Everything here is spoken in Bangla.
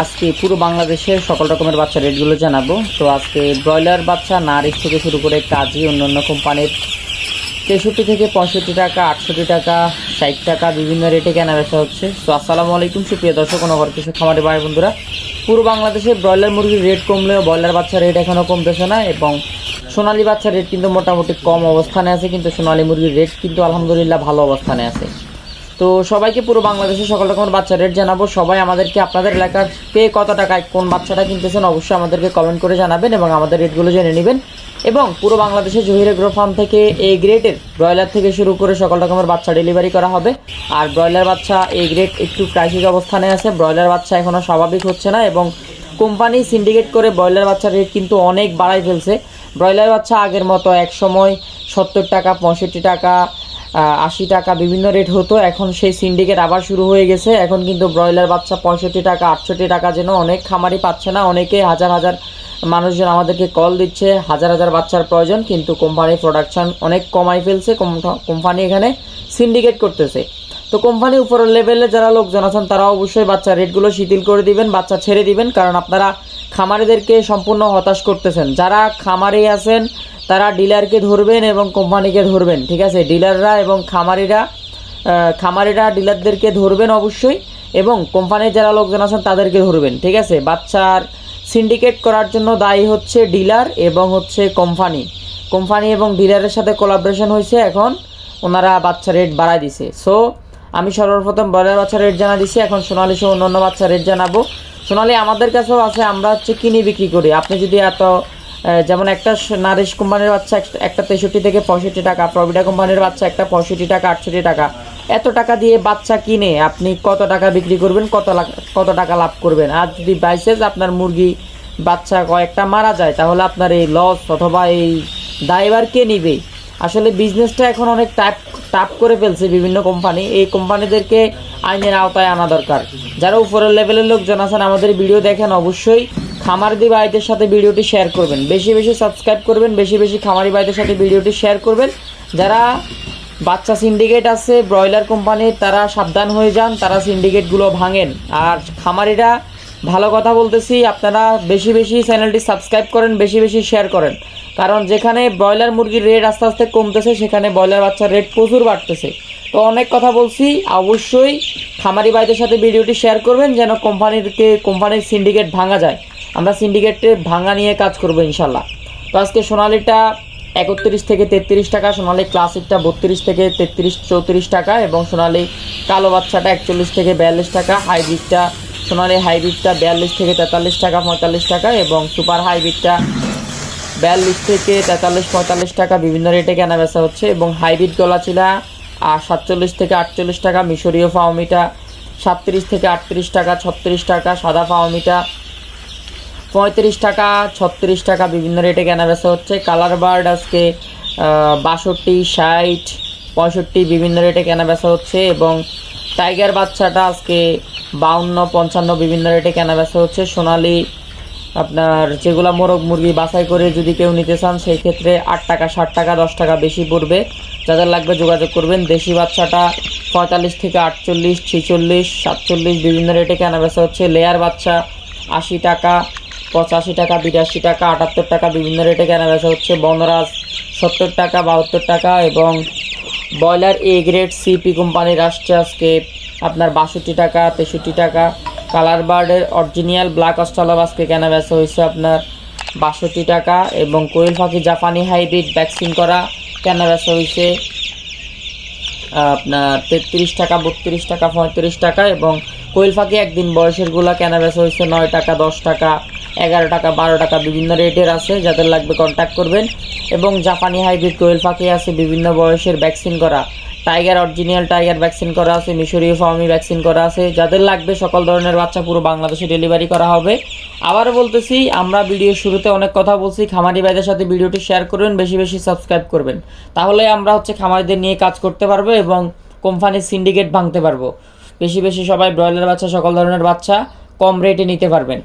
আজকে পুরো বাংলাদেশের সকল রকমের বাচ্চা রেটগুলো জানাব। তো আজকে ব্রয়লার বাচ্চা, নারিশ থেকে শুরু করে কাজী, অন্যান্য কোম্পানির তেষট্টি থেকে পঁয়ষট্টি টাকা, আটষট্টি টাকা, ষাট টাকা বিভিন্ন রেটে কেনা বেচা হচ্ছে। তো আসসালামু আলাইকুম, সুপ্রিয় দর্শক ও নগর কিছু খামারি ভাই বন্ধুরা। পুরো বাংলাদেশে ব্রয়লার মুরগির রেট কমলেও ব্রয়লার বাচ্চার রেট এখনও কমতেছে না এবং সোনালী বাচ্চার রেট কিন্তু মোটামুটি কম অবস্থানে আছে, কিন্তু সোনালী মুরগির রেট কিন্তু আলহামদুলিল্লাহ ভালো অবস্থানে আছে। তো সবাইকে পুরো বাংলাদেশে সকল রকমের বাচ্চা রেট জানাব? সবাই আমাদেরকে আপনাদের এলাকার পে কত টাকায় কোন বাচ্চাটা কিনতেছেন অবশ্যই আমাদেরকে কমেন্ট করে জানাবেন এবং আমাদের রেটগুলো জেনে নেবেন। এবং পুরো বাংলাদেশে জহির এগ্রো ফার্ম থেকে এই গ্রেডের ব্রয়লার থেকে শুরু করে সকল রকমের বাচ্চা ডেলিভারি করা হবে। আর ব্রয়লার বাচ্চা এই গ্রেড একটু ক্রাইসিস অবস্থানে আছে। ব্রয়লার বাচ্চা এখনও স্বাভাবিক হচ্ছে না এবং কোম্পানি সিন্ডিকেট করে ব্রয়লার বাচ্চার রেট কিন্তু অনেক বাড়াই ফেলছে। ব্রয়লার বাচ্চা আগের মতো এক সময় সত্তর টাকা, পঁয়ষট্টি টাকা আশি টাকা বিভিন্ন রেট হতো। এখন সেই সিন্ডিকেট আবার শুরু হয়ে গেছে। এখন কিন্তু ব্রয়লার বাচ্চা পঁয়ষট্টি টাকা, আটষট্টি টাকা যেন অনেক খামারি পাচ্ছে না। অনেকে হাজার হাজার মানুষজন আমাদেরকে কল দিচ্ছে, হাজার হাজার বাচ্চার প্রয়োজন, কিন্তু কোম্পানি প্রোডাকশন অনেক কমাই ফেলছে। কোম্পানি এখানে সিন্ডিকেট করতেছে। তো কোম্পানি উপরের লেভেলে যারা লোকজন আছেন, তারা অবশ্যই বাচ্চার রেটগুলো শিথিল করে দিবেন, বাচ্চা ছেড়ে দিবেন। কারণ আপনারা খামারিদেরকে সম্পূর্ণ হতাশ করতেছেন। যারা খামারি আছেন তারা ডিলারকে ধরবেন এবং কোম্পানিকে ধরবেন, ঠিক আছে? ডিলাররা এবং খামারিরা খামারিরা ডিলারদেরকে ধরবেন অবশ্যই এবং কোম্পানির যারা লোকজন আছেন তাদেরকে ধরবেন, ঠিক আছে? বাচ্চার সিন্ডিকেট করার জন্য দায়ী হচ্ছে ডিলার এবং হচ্ছে কোম্পানি। কোম্পানি এবং ডিলারের সাথে কোলাবরেশন হয়েছে এখন, ওনারা বাচ্চা রেট বাড়ায় দিছে। সো আমি সর্বপ্রথম ব্রয়লার বাচ্চা রেট জানা দিছি, এখন সোনালি সহ অন্য বাচ্চা রেট জানাব। সোনালি, আমাদের কাছেও আছে, আমরা হচ্ছে কিনে বিক্রি করি। আপনি যদি এত যেমন একটা নারিশ কোম্পানির বাচ্চা এক- একটা তেষট্টি থেকে পঁয়ষট্টি টাকা প্রভিডা কোম্পানির বাচ্চা একটা পঁয়ষট্টি টাকা, আটষট্টি টাকা। এত টাকা দিয়ে বাচ্চা কিনে আপনি কত টাকা বিক্রি করবেন, কত কত টাকা লাভ করবেন? আর যদি বাইসেস আপনার মুরগি, বাচ্চা কয়েকটা মারা যায়, তাহলে আপনার এই লস অথবা এই দায়বার কে নিবে? আসলে বিজনেসটা এখন অনেক টাপ টাপ করে ফেলছে বিভিন্ন কোম্পানি এই কোম্পানিদেরকে আইনের আওতায় আনা দরকার। যারা উপরের লেভেলের লোকজন আছেন, আমাদের ভিডিও দেখেন অবশ্যই। খামারদি ভাইদের সাথে ভিডিওটি শেয়ার করবেন। বেশি বেশি সাবস্ক্রাইব করবেন, বেশি বেশি খামারি ভাইদের সাথে ভিডিওটি শেয়ার করবেন। যারা বাচ্চা সিন্ডিকেট আছে ব্রয়লার কোম্পানির তারা সাবধান হয়ে যান, তারা সিন্ডিকেটগুলো ভাঙেন। আর খামারিরা, ভালো কথা বলতেছি, আপনারা বেশি বেশি চ্যানেলটি সাবস্ক্রাইব করেন, বেশি বেশি শেয়ার করেন। কারণ যেখানে ব্রয়লার মুরগির রেট আস্তে আস্তে কমতেছে, সেখানে ব্রয়লার বাচ্চার রেট প্রচুর বাড়তেছে। তো অনেক কথা বলছি, অবশ্যই খামারি ভাইদের সাথে ভিডিওটি শেয়ার করবেন, যেন কোম্পানিরকে কোম্পানির সিন্ডিকেট ভাঙা যায়। আমরা সিন্ডিকেটে ভাঙা নিয়ে কাজ করব ইনশাল্লাহ। তো আজকে সোনালিটা একত্রিশ থেকে তেত্রিশ টাকা, সোনালি ক্লাসিকটা বত্রিশ থেকে তেত্রিশ, চৌত্রিশ টাকা এবং সোনালি কালো বাচ্চাটা একচল্লিশ থেকে বিয়াল্লিশ টাকা, হাইব্রিডটা, সোনালি হাইব্রিডটা বিয়াল্লিশ থেকে তেতাল্লিশ টাকা, পঁয়তাল্লিশ টাকা এবং সুপার হাইব্রিডটা বিয়াল্লিশ থেকে তেতাল্লিশ, পঁয়তাল্লিশ টাকা বিভিন্ন রেটে কেনা বেচা হচ্ছে এবং হাইব্রিড গলাচিলা আর সাতচল্লিশ থেকে আটচল্লিশ টাকা, মিশরীয় ফাওমিটা সাতত্রিশ থেকে আটত্রিশ টাকা, ছত্রিশ টাকা, সাদা ফাওমিটা পঁয়ত্রিশ টাকা, ছত্রিশ টাকা বিভিন্ন রেটে কেনা বেচা হচ্ছে। কালার বার্ড আজকে বাষট্টি, ষাট, পঁয়ষট্টি বিভিন্ন রেটে কেনা বেচা হচ্ছে এবং টাইগার বাচ্চাটা আজকে বাউন্ন, পঞ্চান্ন বিভিন্ন রেটে কেনা বেচা হচ্ছে। সোনালি, আপনার যেগুলা মোরগ মুরগি বাছাই করে যদি কেউ নিতে চান, সেই ক্ষেত্রে আট টাকা, ষাট টাকা, দশ টাকা বেশি পড়বে। যাদের লাগবে যোগাযোগ করবেন। দেশি বাচ্চাটা পঁয়তাল্লিশ থেকে আটচল্লিশ, ছেচল্লিশ, সাতচল্লিশ বিভিন্ন রেটে কেনা বেচা হচ্ছে। লেয়ার বাচ্চা আশি টাকা পঁচাশি টাকা, বিরাশি টাকা, আটাত্তর টাকা, বিভিন্ন রেটে কেনা বেচা হচ্ছে। বনরাজ সত্তর টাকা, বাহাত্তর টাকা এবং ব্রয়লার এ গ্রেড সিপি কোম্পানির আসছে আজকে আপনার বাষট্টি টাকা, তেষট্টি টাকা। কালার বার্ডের অরিজিনাল ব্ল্যাক অস্টালব আজকে কেনা বেচা হয়েছে আপনার বাষট্টি টাকা এবং কোয়েল পাখি জাপানি হাইব্রিড ভ্যাকসিন করা কেনা বেচা হয়েছে, আপনার তেত্রিশ টাকা, বত্রিশ টাকা, পঁয়ত্রিশ টাকা এবং কোয়েল পাখি একদিন বয়সেরগুলো কেনা বেচা হয়েছে নয় টাকা, দশ টাকা। এগারো টাকা, বারো টাকা বিভিন্ন রেটের আছে, যাদের লাগবে কন্ট্যাক্ট করবেন। এবং জাপানি হাইব্রিড কোয়েল পাখি আছে, বিভিন্ন বয়সের ভ্যাকসিন করা। টাইগার অরিজিনাল টাইগার ভ্যাকসিন করা আছে, মিশরীয় ফার্মি ভ্যাকসিন করা আছে, যাদের লাগবে সকল ধরনের বাচ্চা পুরো বাংলাদেশে ডেলিভারি করা হবে। আবারও বলতেছি, আমরা ভিডিওর শুরুতে অনেক কথা বলছি, খামারি ভাইদের সাথে ভিডিওটি শেয়ার করবেন, বেশি বেশি সাবস্ক্রাইব করবেন। তাহলে আমরা হচ্ছে খামারিদের নিয়ে কাজ করতে পারব এবং কোম্পানির সিন্ডিকেট ভাঙতে পারব। বেশি বেশি সবাই ব্রয়লার বাচ্চা, সকল ধরনের বাচ্চা কম রেটে নিতে পারবেন।